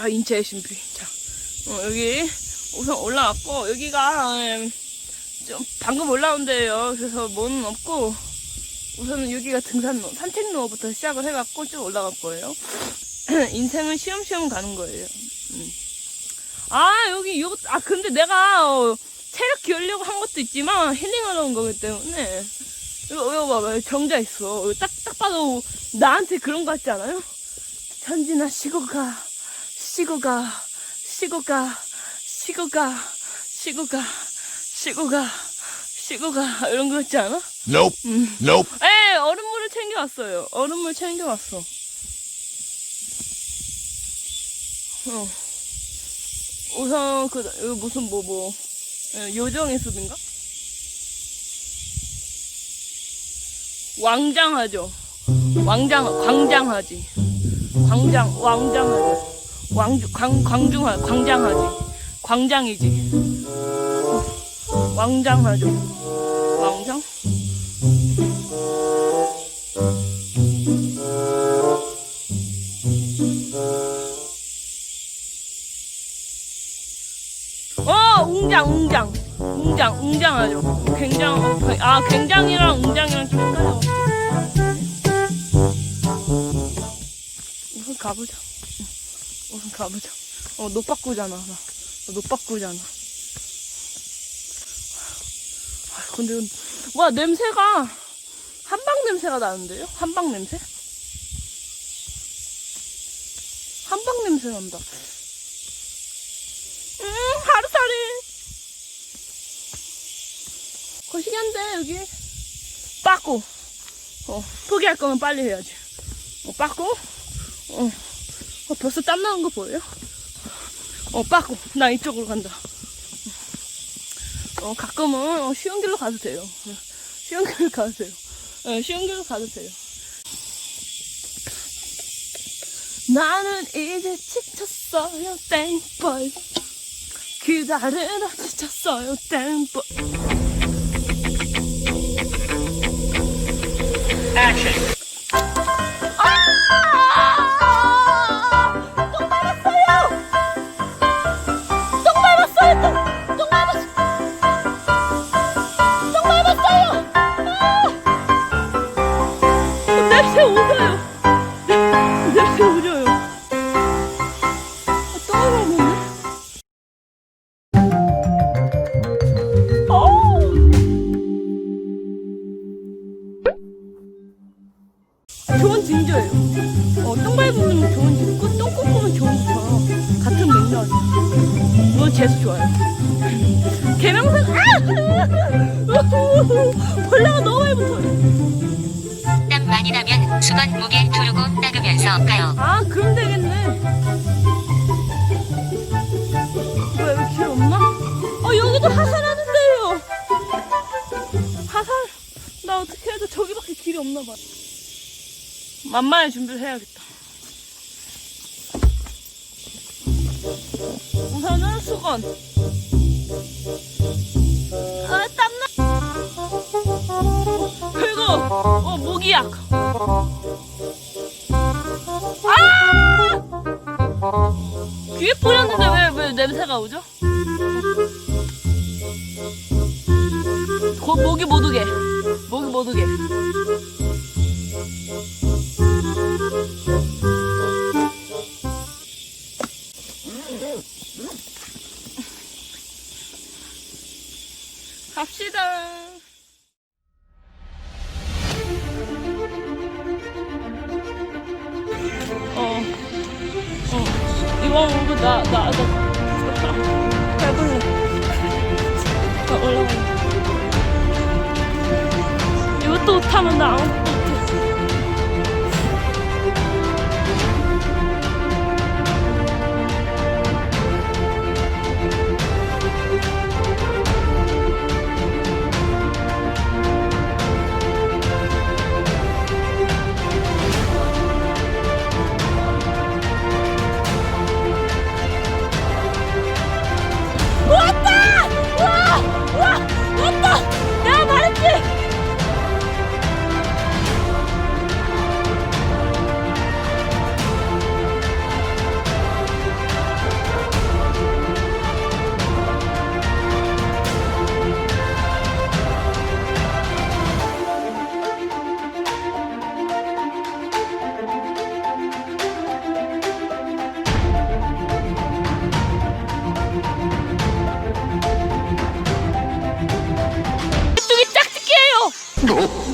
아, 인체의 신비. 자, 어, 여기 우선 올라왔고, 여기가, 음, 좀 방금 올라온 데예요 그래서 뭐는 없고, 우선은 여기가 등산로, 산책로부터 시작을 해갖고 쭉 올라갈 거예요. 인생은 쉬엄쉬엄 가는 거예요. 음. 아, 여기, 요, 아, 근데 내가, 어, 체력 기울려고 한 것도 있지만, 힐링하러 온 거기 때문에, 이거, 이거 봐봐요. 정자 있어. 이거 딱, 딱 봐도 나한테 그런 거 같지 않아요? 전진아, 쉬고 가. 쉬고 가. 쉬고 가. 쉬고 가. 쉬고 가. 쉬고 가. 쉬고 가. 이런 거 같지 않아? Nope. 음. Nope. 에 얼음물을 챙겨왔어요. 얼음물 챙겨왔어. 어. 우선 그 무슨 뭐뭐 요정의 숲인가? 왕장하죠. 왕장 광장하지. 광장 왕장하지. 왕 광, 광중하 광장하지. 광장이지. 어, 왕장하죠. 왕장? 어, 웅장, 웅장. 웅장, 웅장하죠. 굉장, 아, 굉장이랑 웅장이랑 좀 헷갈려. 가보자. 가보자. 어, 노빠꾸잖아. 나. 나 노빠꾸잖아. 아, 근데, 와, 냄새가, 한방 냄새가 나는데요? 한방 냄새? 한방 냄새 난다. 음, 하루살이. 거시기한데, 여기. 빠꾸. 어, 포기할 거면 빨리 해야지. 어, 빠꾸. 어, 어, 벌써 땀 나는 거 보여요? 어, 빠꾸. 나 이쪽으로 간다. 어, 가끔은 어, 쉬운 길로 가도 돼요. 어, 쉬운 길로 가도 돼요. 어, 쉬운 길로 가도 돼요. 나는 이제 지쳤어요, 땡벌. 기다리다 지쳤어요, 땡벌. 아! 재수 좋아요. 개명생, 아! 벌레가 너무 많이 붙어요. 땀 많이 나면 수건 무게 두르고 닦으면서 가요. 아, 그럼 되겠네. 왜, 여기 길 없나? 어, 여기도 하산하는데요. 하산? 나 어떻게 해도 저기밖에 길이 없나 봐. 만만히 준비를 해야겠다. 우선은 수건. 아, 땀나. 그리고, 어, 모기약. 귀에 뿌렸는데 왜, 왜 냄새가 오죠? 고, 모기 못 오게. 모기 못 오게. 갑시다. 어. 어, 이왕 오고 나, 나, 나, 해볼래. 나 올라가. 이것도 타면 나 아무것도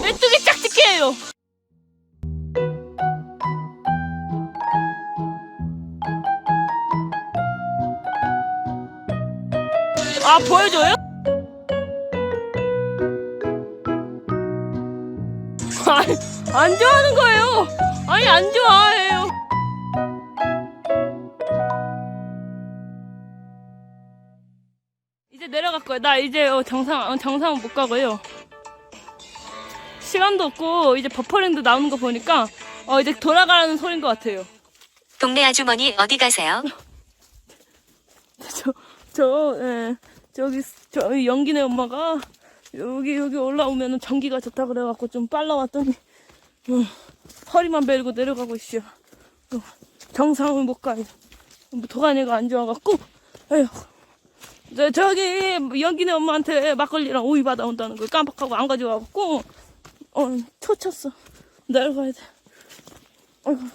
메뚜기 짝짓기예요. 아 보여줘요? 아니, 안 좋아하는 거예요. 아니 안 좋아해요. 이제 내려갈 거예요. 나 이제 어, 정상 어, 못 가고요. 시간도 없고 이제 버퍼링도 나오는 거 보니까 어 이제 돌아가라는 소린 것 같아요. 동네 아주머니 어디 가세요? 저, 저, 예, 저기, 저, 연기네 엄마가 여기, 여기 올라오면은 전기가 좋다 그래갖고 좀 빨라 왔더니, 어, 허리만 베리고 내려가고 있어요. 어, 정상을 못 가요. 뭐 도가니가 안 좋아갖고, 에휴. 저, 저기, 연기네 엄마한테 막걸리랑 오이 받아온다는 걸 깜빡하고 안 가져와갖고, 어, 초쳤어. 내려가야 돼. 어이구.